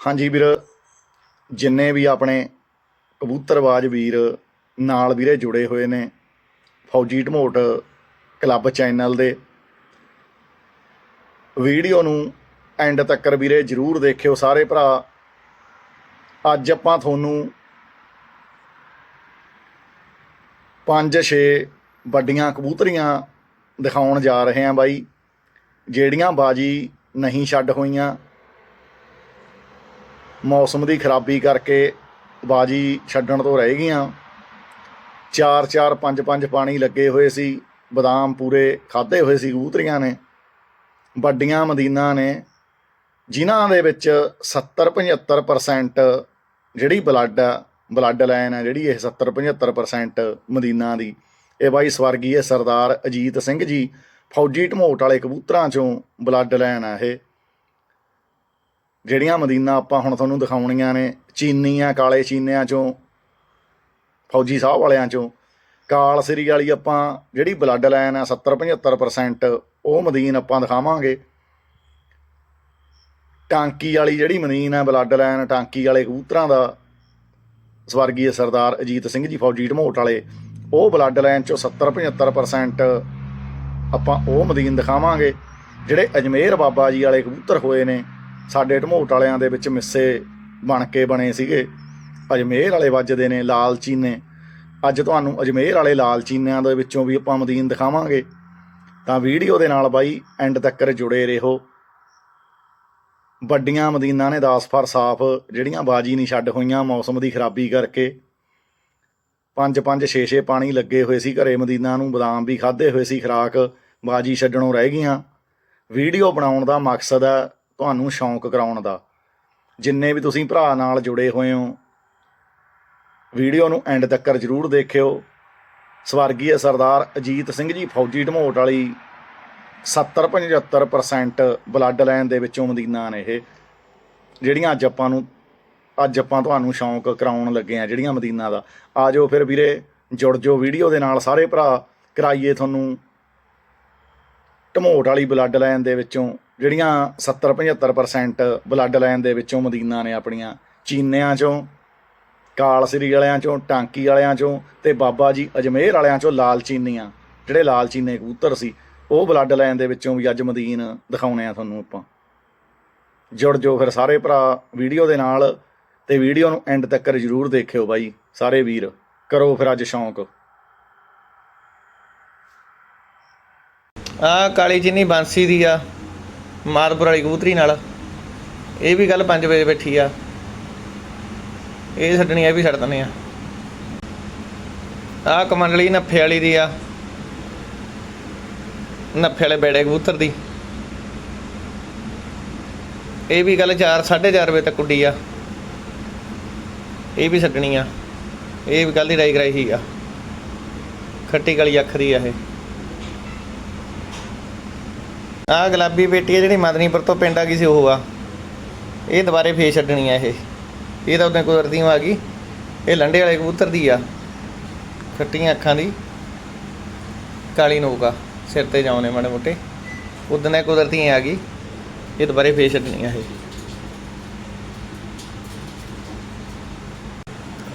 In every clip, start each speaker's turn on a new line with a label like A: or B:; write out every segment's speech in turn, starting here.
A: ਹਾਂਜੀ ਵੀਰ, ਜਿੰਨੇ ਵੀ ਆਪਣੇ ਕਬੂਤਰਬਾਜ਼ ਵੀਰ ਨਾਲ ਵੀਰੇ ਜੁੜੇ ਹੋਏ ਨੇ, ਫੌਜੀ ਢਮੋਟ ਕਲੱਬ ਚੈਨਲ ਦੇ, ਵੀਡੀਓ ਨੂੰ ਐਂਡ ਤੱਕ ਵੀਰੇ ਜਰੂਰ ਦੇਖਿਓ ਸਾਰੇ ਭਰਾ। ਅੱਜ ਆਪਾਂ ਤੁਹਾਨੂੰ ਪੰਜ ਛੇ ਵੱਡੀਆਂ ਕਬੂਤਰੀਆਂ ਦਿਖਾਉਣ ਜਾ ਰਹੇ ਹਾਂ ਬਾਈ, ਜਿਹੜੀਆਂ ਬਾਜੀ ਨਹੀਂ ਛੱਡ ਹੋਈਆਂ। ਮੌਸਮ ਦੀ ਖਰਾਬੀ ਕਰਕੇ ਬਾਜੀ ਛੱਡਣ ਤੋਂ ਰਹਿ ਗਈਆਂ। ਚਾਰ ਚਾਰ ਪੰਜ ਪੰਜ ਪਾਣੀ ਲੱਗੇ ਹੋਏ ਸੀ। ਬਦਾਮ ਪੂਰੇ ਖਾਦੇ ਹੋਏ ਸੀ ਕਬੂਤਰੀਆਂ ਨੇ। ਵੱਡੀਆਂ ਮਦੀਨਾ ਨੇ, ਜਿਨ੍ਹਾਂ ਦੇ ਵਿੱਚ 70 75% ਜਿਹੜੀ ਬਲੱਡ ਆ ਬਲੱਡ ਲਾਈਨ ਆ ਜਿਹੜੀ ਇਹ 70 75% ਮਦੀਨਾ ਦੀ। ਇਹ ਬਾਈ ਸਵਰਗੀ ਹੈ ਸਰਦਾਰ ਅਜੀਤ ਸਿੰਘ ਜੀ ਫੌਜੀ ਢਮੋਟ ਵਾਲੇ ਕਬੂਤਰਾਂ ਚੋਂ ਬਲੱਡ ਲਾਈਨ ਆ ਇਹ। ਜਿਹੜੀਆਂ ਮਦੀਨਾ ਆਪਾਂ ਹੁਣ ਤੁਹਾਨੂੰ ਦਿਖਾਉਣੀਆਂ ਨੇ, ਚੀਨੀਆਂ, ਕਾਲੇ ਚੀਨਿਆਂ ਚੋਂ, ਫੌਜੀ ਸਾਹਿਬ ਵਾਲਿਆਂ ਚੋਂ, ਕਾਲ ਸਰੀ ਵਾਲੀ ਆਪਾਂ ਜਿਹੜੀ ਬਲੱਡ ਲਾਈਨ ਆ 70 75% ਉਹ ਮਦੀਨ ਆਪਾਂ ਦਿਖਾਵਾਂਗੇ। ਟਾਂਕੀ ਵਾਲੀ ਜਿਹੜੀ ਮਦੀਨ ਆ ਬਲੱਡ ਲਾਈਨ ਟਾਂਕੀ ਵਾਲੇ ਕਬੂਤਰਾਂ ਦਾ ਸਵਰਗੀ ਸਰਦਾਰ ਅਜੀਤ ਸਿੰਘ ਜੀ, ਫੌਜੀ ਢਮੋਟ ਵਾਲੇ, ਉਹ ਬਲੱਡ ਲਾਈਨ ਚੋਂ 70 75% ਆਪਾਂ ਉਹ ਮਦੀਨ ਦਿਖਾਵਾਂਗੇ। ਜਿਹੜੇ ਅਜਮੇਰ ਬਾਬਾ ਜੀ ਵਾਲੇ ਕਬੂਤਰ ਹੋਏ ਨੇ ਸਾਡੇ ਢਮੋਟ ਵਾਲਿਆਂ ਦੇ ਵਿੱਚ ਮਿੱਸੇ ਬਣ ਕੇ ਬਣੇ ਸੀਗੇ। ਅਜਮੇਰ ਵਾਲੇ ਵੱਜਦੇ ਨੇ ਲਾਲ ਚੀਨੇ। ਅੱਜ ਤੁਹਾਨੂੰ ਅਜਮੇਰ ਵਾਲੇ ਲਾਲ ਚੀਨਿਆਂ ਦੇ ਵਿੱਚੋਂ ਵੀ ਆਪਾਂ ਮਦੀਨ ਦਿਖਾਵਾਂਗੇ। ਤਾਂ ਵੀਡੀਓ ਦੇ ਨਾਲ ਬਾਈ ਐਂਡ ਤੱਕ ਜੁੜੇ ਰਹੋ। ਵੱਡੀਆਂ ਮਦੀਨਾ ਨੇ 10 ਫਰ ਸਾਫ਼, ਜਿਹੜੀਆਂ ਬਾਜੀ ਨਹੀਂ ਛੱਡ ਹੋਈਆਂ ਮੌਸਮ ਦੀ ਖਰਾਬੀ ਕਰਕੇ। ਪੰਜ ਪੰਜ 6 6 ਪਾਣੀ ਲੱਗੇ ਹੋਏ ਸੀ ਘਰੇ ਮਦੀਨਾ ਨੂੰ, ਬਦਾਮ ਵੀ ਖਾਦੇ ਹੋਏ ਸੀ, ਖਰਾਕ ਬਾਜੀ ਛੱਡਣੋਂ ਰਹਿ ਗਈਆਂ। ਵੀਡੀਓ ਬਣਾਉਣ ਦਾ ਮਕਸਦ ਹੈ ਤੁਹਾਨੂੰ ਸ਼ੌਂਕ ਕਰਾਉਣ ਦਾ। ਜਿੰਨੇ ਵੀ ਤੁਸੀਂ ਭਰਾ ਨਾਲ ਜੁੜੇ ਹੋਏ ਹੋ, ਵੀਡੀਓ ਨੂੰ ਐਂਡ ਤੱਕ ਜਰੂਰ ਦੇਖਿਓ। ਸਵਰਗੀ ਸਰਦਾਰ ਅਜੀਤ ਸਿੰਘ ਜੀ ਫੌਜੀ ਢਮੋਟ ਵਾਲੀ 70 75% ਬਲੱਡ ਲਾਈਨ ਦੇ ਵਿੱਚੋਂ ਮਦੀਨਾ ਨੇ ਇਹ। ਜਿਹੜੀਆਂ ਅੱਜ ਆਪਾਂ ਨੂੰ ਅੱਜ ਆਪਾਂ ਤੁਹਾਨੂੰ ਸ਼ੌਂਕ ਕਰਾਉਣ ਲੱਗੇ ਆ, ਜਿਹੜੀਆਂ ਮਦੀਨਾ ਦਾ। ਆ ਜਾਓ ਫਿਰ ਵੀਰੇ, ਜੁੜ ਜੋ ਵੀਡੀਓ ਦੇ ਨਾਲ। ਸਾਰੇ ਭਰਾ ਕਰਾਈਏ ਤੁਹਾਨੂੰ ਢਮੋਟ ਵਾਲੀ ਬਲੱਡ ਲਾਈਨ ਦੇ ਵਿੱਚੋਂ। ਜਿਹੜੀਆਂ 70 75% ਬਲੱਡ ਲਾਈਨ ਦੇ ਵਿੱਚੋਂ ਮਦੀਨਾ ਨੇ ਆਪਣੀਆਂ, ਚੀਨਿਆਂ ਚੋਂ ਕਾਲ ਸ੍ਰੀ ਵਾਲਿਆਂ ਚੋਂ, ਟਾਂਕੀ ਵਾਲਿਆਂ ਚੋਂ ਤੇ ਬਾਬਾ ਜੀ ਅਜਮੇਰ ਵਾਲਿਆਂ ਚੋਂ ਲਾਲ ਚੀਨੀਆਂ, ਜਿਹੜੇ ਲਾਲ ਚੀਨੇ ਕਬੂਤਰ ਸੀ, ਉਹ ਬਲੱਡ ਲਾਈਨ ਦੇ ਵਿੱਚੋਂ ਵੀ ਅੱਜ ਮਦੀਨ ਦਿਖਾਉਣੇ ਆ ਤੁਹਾਨੂੰ ਆਪਾਂ। ਜੁੜ ਜਾਓ ਫਿਰ ਸਾਰੇ ਭਰਾ ਵੀਡੀਓ ਦੇ ਨਾਲ ਤੇ ਵੀਡੀਓ ਨੂੰ ਐਂਡ ਤੱਕ ਜਰੂਰ ਦੇਖਿਓ ਬਾਈ, ਸਾਰੇ ਵੀਰ, ਕਰੋ ਫਿਰ ਅੱਜ ਸ਼ੌਂਕ।
B: ਆ ਕਾਲੀ ਜਿੰਨੀ ਬਾਂਸੀ ਦੀ ਆ। ਮਾਦਪੁਰ ਵਾਲੀ ਕਬੂਤਰੀ ਨਾਲ। ਇਹ ਵੀ ਗੱਲ 5 ਵਜੇ ਬੈਠੀ ਆ। ਇਹ ਛੱਡਣੀ ਆ, ਇਹ ਵੀ ਛੱਡ ਦਿੰਦੇ ਆ। ਆ ਕਮੰਡਲੀ ਨੱਫੇ ਵਾਲੀ ਦੀ ਆ। ਨੱਫੇ ਵਾਲੇ ਬੇੜੇ ਕਬੂਤਰ ਦੀ। ਇਹ ਵੀ ਕੱਲ 4 4:30 ਵਜੇ ਤੱਕ ਉੱਡੀ ਆ। ਇਹ ਵੀ ਛੱਡਣੀ ਆ। ਇਹ ਵੀ ਕੱਲ ਦੀ ਰਾਈ ਕਰਾਈ ਸੀ ਆ। ਖੱਟੀ ਕਾਲੀ ਅੱਖ ਦੀ ਆ ਇਹ। ਆ ਗੁਲਾਬੀ ਬੇਟੀ ਹੈ ਜਿਹੜੀ ਮਦਨੀਪੁਰ ਤੋਂ ਪਿੰਡ ਆ ਗਈ ਸੀ ਉਹ ਆ। ਇਹ ਦੁਬਾਰੇ ਫੇਰ ਛੱਡਣੀ ਆ ਇਹ। ਇਹ ਤਾਂ ਉਹਦੇ ਕੁਦਰਤੀ ਆ ਗਈ। ਇਹ ਲੰਡੇ ਵਾਲੇ ਕਬੂਤਰ ਦੀ ਆ। ਖੱਟੀਆਂ ਅੱਖਾਂ ਦੀ। ਕਾਲੀ ਨੋਕ ਆ। ਸਿਰ ਤੇ ਜਾਉਨੇ ਮਾੜੇ ਮੋਟੇ। ਉਦੋਂ ਇਹ ਕੁਦਰਤੀ ਆ ਗਈ। ਇਹ ਦੁਬਾਰੇ ਫੇਰ ਛੱਡਣੀ ਆ ਇਹ।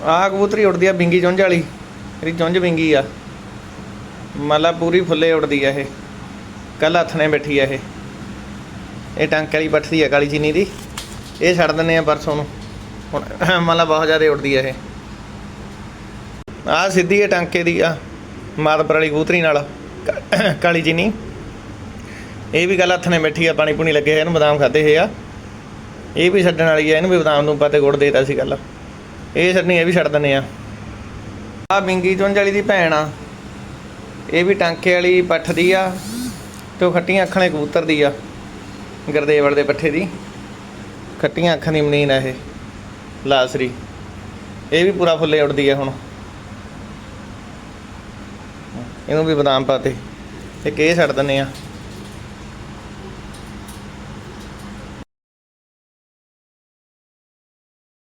B: ਆ ਕਬੂਤਰੀ ਉੱਡਦੀ ਆ ਬਿੰਗੀ ਚੁੰਝ ਵਾਲੀ। ਇਹਦੀ ਚੁੰਝ ਬਿੰਗੀ ਆ। ਮਤਲਬ ਪੂਰੀ ਫੁੱਲੇ ਉੜਦੀ ਆ ਇਹ। ਕੱਲ ਹੱਥ ਨੇ ਬੈਠੀ ਆ ਇਹ। ਇਹ ਟਾਂਕੇ ਵਾਲੀ ਬੱਠਦੀ ਆ ਕਾਲੀ ਚੀਨੀ ਦੀ। ਇਹ ਛੱਡ ਦਿੰਨੇ ਆ ਪਰਸੋਂ ਨੂੰ। ਹੁਣ ਮਤਲਬ ਬਹੁਤ ਜ਼ਿਆਦਾ ਉੜਦੀ ਆ ਇਹ। ਆ ਸਿੱਧੀ ਇਹ ਟਾਂਕੇ ਦੀ ਆ, ਮਾਦਪੁਰ ਵਾਲੀ ਕਬੂਤਰੀ ਨਾਲ, ਕਾਲੀ ਚੀਨੀ। ਇਹ ਵੀ ਗੱਲ ਹੱਥ ਨੇ ਬੈਠੀ ਆ, ਪਾਣੀ ਪੂਣੀ ਲੱਗੇ ਇਹਨੂੰ ਬਦਾਮ ਖਾਦੇ ਹੋਏ ਆ। ਇਹ ਵੀ ਛੱਡਣ ਵਾਲੀ ਆ, ਇਹਨੂੰ ਵੀ ਬਦਾਮ ਨੂੰ ਪਾਤੇ ਗੁੜ ਦੇਤਾ ਸੀ ਗੱਲ ਇਹ ਛੱਡਣੀ, ਇਹ ਵੀ ਛੱਡ ਦਿੰਨੇ ਆ। ਆ ਬਿੰਗੀ ਚੁੰਝ ਵਾਲੀ ਦੀ ਭੈਣ ਆ। ਇਹ ਵੀ ਟਾਂਕੇ ਵਾਲੀ ਪੱਠ ਦੀ ਆ। ਤੇ ਉਹ ਖੱਟੀਆਂ ਅੱਖਾਂ ਵਾਲੇ ਕਬੂਤਰ ਦੀ ਆ ਗਰਦੇਵਲ ਦੇ ਪੱਠੇ ਦੀ। ਖੱਟੀਆਂ ਅੱਖਾਂ ਦੀ ਮਨੀਨ ਆ ਇਹ ਲਾਸਰੀ ਇਹ ਵੀ ਪੂਰਾ ਫੁੱਲੇ ਉੱਡਦੀ ਆ ਹੁਣ। ਇਹਨੂੰ ਵੀ ਬਦਾਮ ਪਾਤੇ ਇੱਕ ਇਹ ਛੱਡ ਦਿੰਨੇ ਆ।